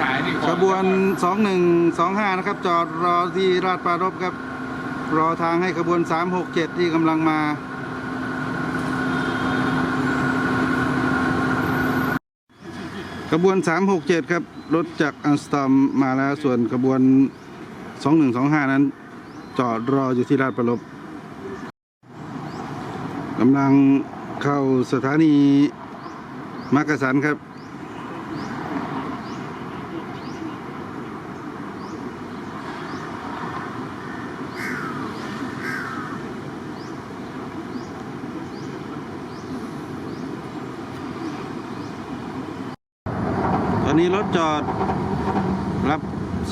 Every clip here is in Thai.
ถ่ายนี่ก่อนขบวน 2125 นะครับ จอดรอที่ราชปรารภครับ รอทางให้ขบวน 367 ที่กำลังมา ขบวน 367 ครับ รถจากอัลสตอมมาแล้วส่วนขบวน 2125 นั้น จอดรออยู่ที่ราชประลบกำลังเข้าสถานีมักกะสันครับ ตอนนี้รถ จอดรับ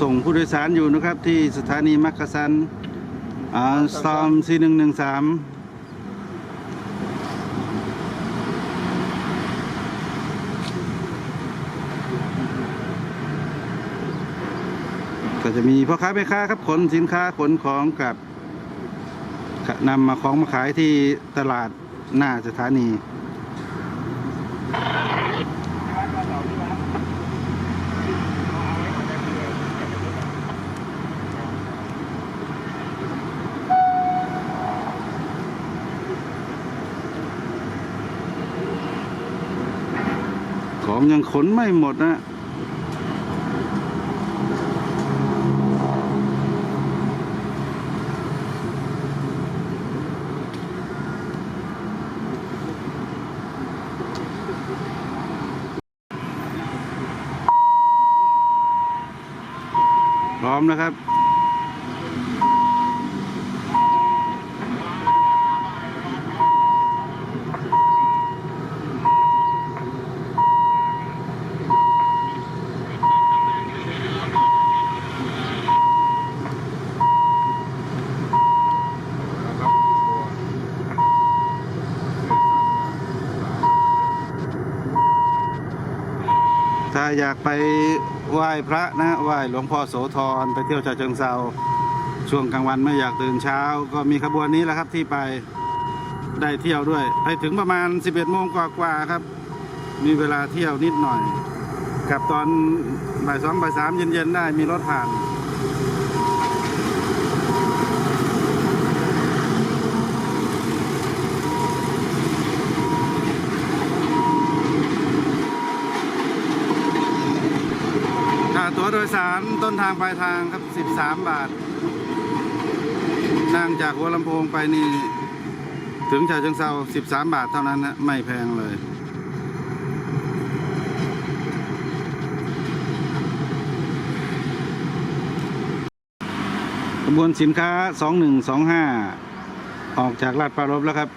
ส่งผู้โดยสารอยู่นะครับ ที่สถานีมักกะสันอ่าสตอมซีหนึ่งหนึ่งสามก็จะมีพ่อค้าแม่ค้าครับขนสินค้าขนของกับนำมาของมาขายที่ตลาดหน้าสถานี ของยังขนไม่หมดนะพร้อมนะครับ อยากไปไหว้พระนะไหว้หลวงพ่อโสธรไปเที่ยวชาเชิงเซาช่วงกลางวันไม่อยากตื่นเช้า ก็มีขบวนนี้แหละครับที่ไปได้เที่ยวด้วย ไปถึงประมาณ 11โมงกว่าๆครับ มีเวลาเที่ยวนิดหน่อยกลับตอนบ่ายสองบ่ายสามเย็นๆได้มีรถผ่าน ค่าตั๋วโดย สารต้นทางปลายทางครับ 13 บาท นั่งจากหัวลำโพงไปนี่ ถึงชาเชิงเซา13 บาทเท่านั้นนะไม่แพงเลย ขบวนสินค้า 2125 ออกจากลาดปรารบแล้วครับ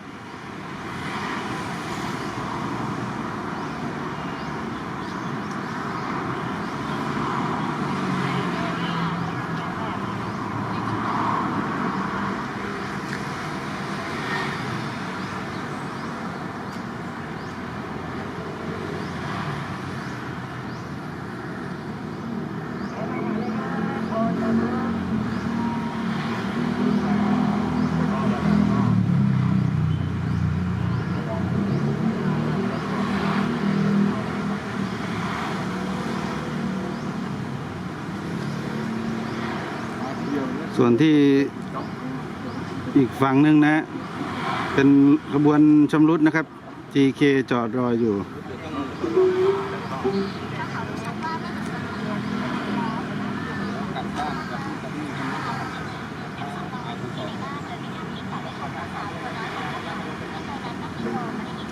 ส่วนที่อีกฝั่งหนึ่งนะ เป็นขบวนชำรุดนะครับ GK จอดรออยู่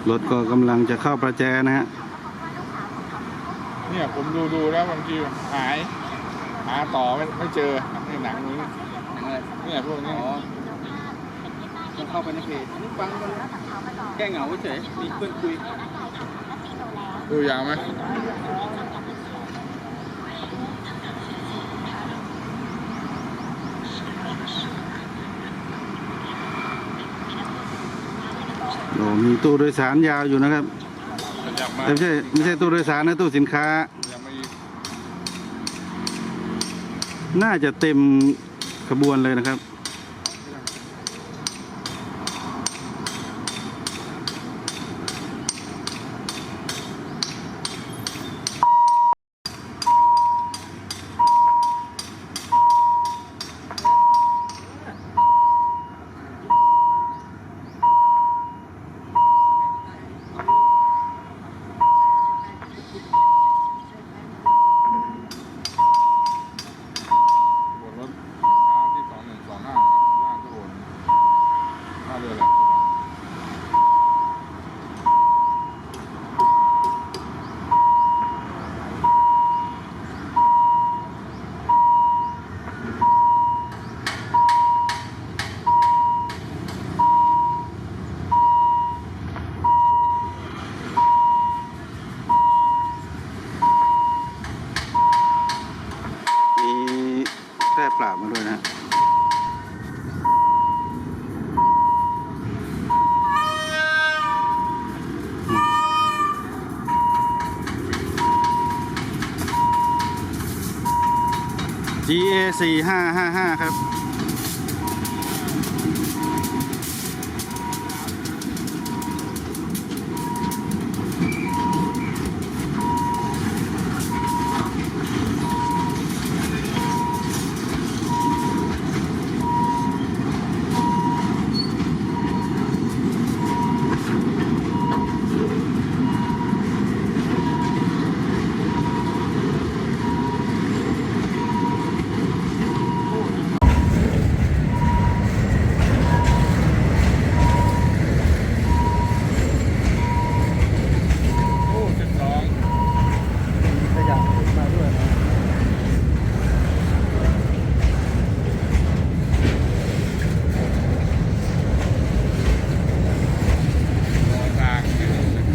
รถก็กำลังจะเข้าประแจนะฮะ เนี่ยผมดูดูแล้วบางทีหาย หาต่อไม่ไม่เจอในหนังนี้ อะไรเนี่ยพวกนี้อ๋อมันเข้าไปในเพจนี่ฟังมันแก้เหงาเฉยมีเพื่อนคุยดูยาวไหมโอ้มีตู้โดยสารยาวอยู่นะครับขยับมาแต่ไม่ใช่ไม่ใช่ตู้โดยสารนะตู้สินค้ายังไม่น่าจะเต็ม ขบวนเลยนะครับ ปล่ามาด้วยนะฮะ GA 4 5 5 5ครับ โอ้เจ็ดสอง ขยับขึ้นมาด้วยนะ หัวทางที่เราเสร็จ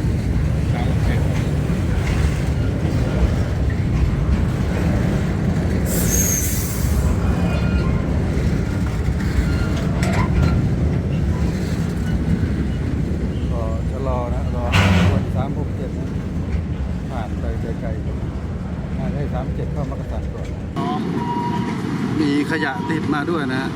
ก็ชะลอนะรอวันสามหกเจ็ดนะผ่านไปไกลๆงามเจ็ดเข้ามากระสันก่อนมีขยะติดมาด้วยนะฮะ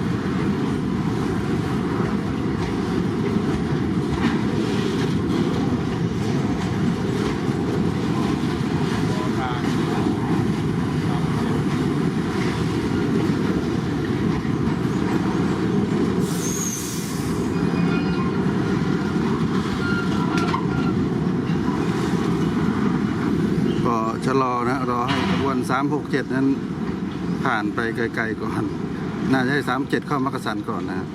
หัวทางสามสิบ ก็ชะลอนะรอให้ขบ วนสามหกเจ็ดนั้นผ่านไปไกลๆก่อน น่าจะให้สามเจ็ดเข้ามากระสันก่อนนะฮะ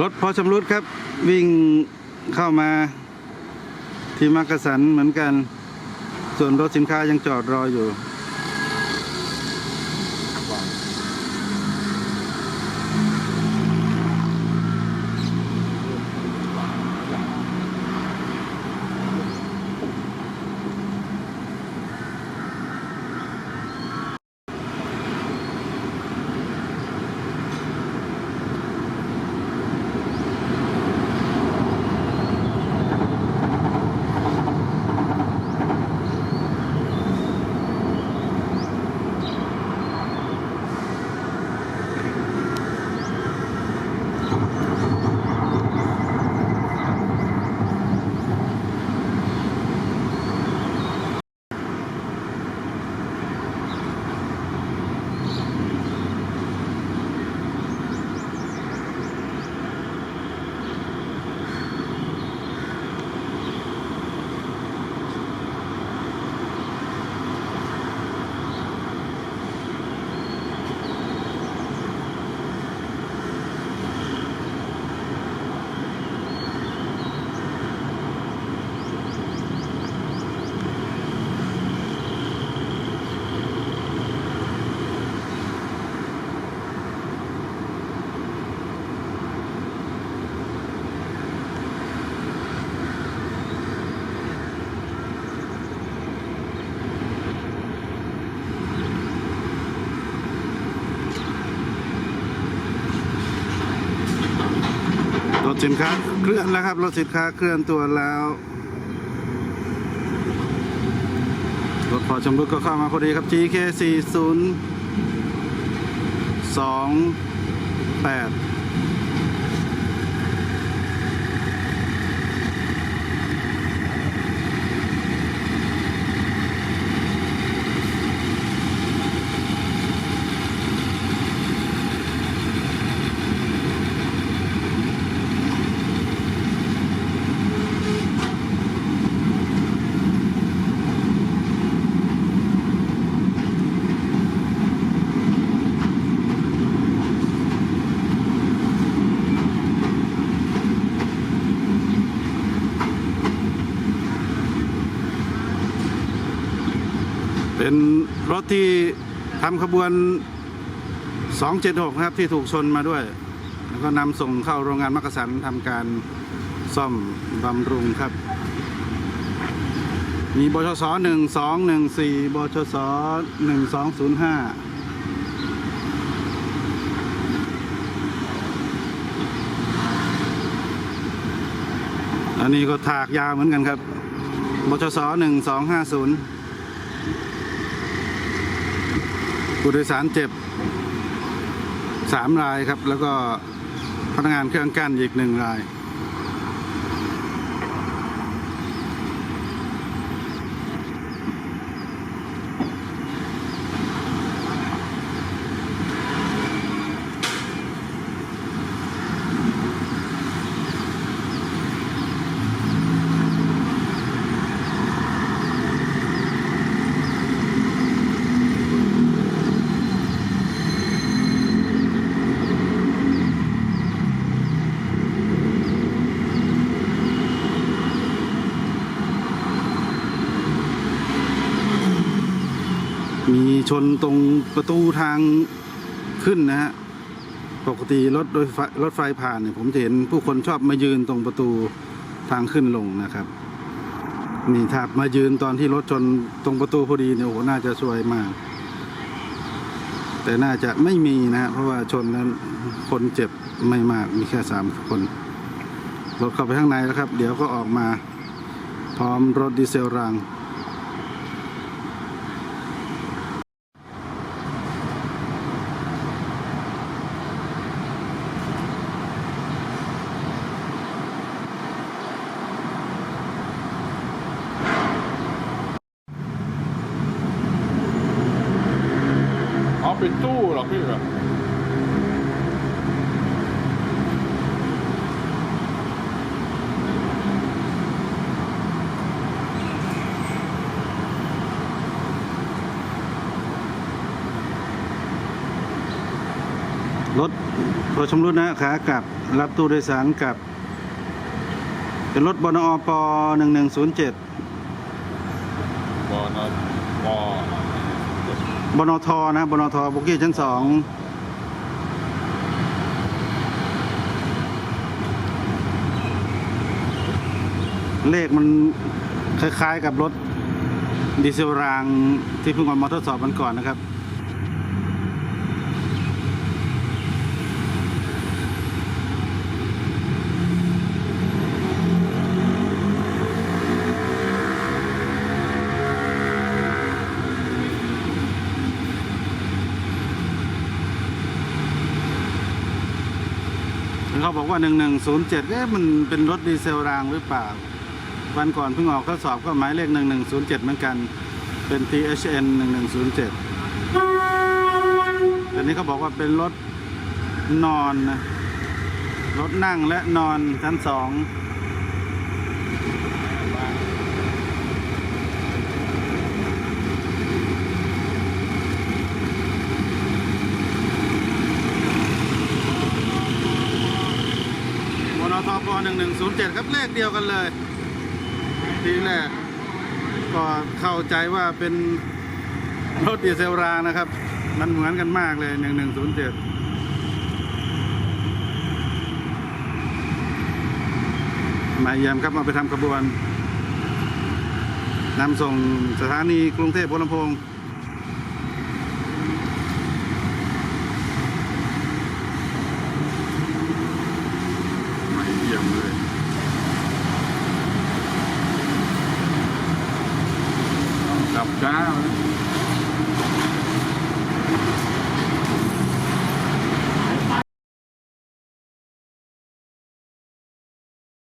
รถพอชำรุดครับ วิ่งเข้ามาที่มักกะสันเหมือนกัน ส่วนรถสินค้ายังจอดรออยู่ สินค้าเคลื่อนแล้วครับรถสินค้าเคลื่อนตัวแล้วรถพอชำรุดก็เข้ามาพอดีครับ GK 40 2 8เป็น รถที่ทำขบวน 276ครับที่ถูกชนมาด้วย แล้วก็นำส่งเข้าโรงงานมักกะสันทำการซ่อมบำรุงครับ มีบชส1214บชส1205อันนี้ก็ถากยาวเหมือนกันครับ บชส1250 ผู้โดยสารเจ็บ3รายครับ แล้วก็พนักงานเครื่องกั้นอีกหนึ่งราย มี ชนตรงประตูทางขึ้นนะฮะปกติรถโดยรถไฟผ่านเนี่ยผมเห็นผู้คนชอบมายืนตรงประตูทางขึ้นลงนะครับนี่ถ้ามายืนตอนที่รถชนตรงประตูพอดีเนี่ยโอ้โหน่าจะสวยมาก แต่น่าจะไม่มีนะฮะเพราะว่าชนนั้นคนเจ็บไม่มากมีแค่สามคนรถเข้าไปข้างในแล้วครับ เดี๋ยวก็ออกมา พร้อมรถดีเซลราง ป็นตู้หรอพี่แบบรถรถชำรุดนะขากลับรับตู้โดยสารกลับ เป็นรถบนอปหนึ่งหนึ่งศูนย์เจ็ด บอนบอบ บนทนะบนทบุกี้ชั้นสองเลขมันคล้ายๆกับรถดีเซลรางที่เพิ่งเอามาทดสอบมันก่อนนะครับ เขาบอกว่า 1107 เอ๊ะมันเป็นรถดีเซลรางหรือเปล่า วันก่อนเพิ่งออกทดสอบก็หมายเลข 1107 เหมือนกัน เป็น THN 1107แต่นี้เขาบอกว่าเป็นรถนอนนะ รถนั่งและนอนชั้นสอง 107 ครับเลขเดียวกันเลย ทีแรกก็เข้าใจว่าเป็นรถดีเซลรางนะครับ มันเหมือนกันมากเลย 1107มาเยี่ยมครับมาไปทำขบวนนำส่งสถานีกรุงเทพพลลำพง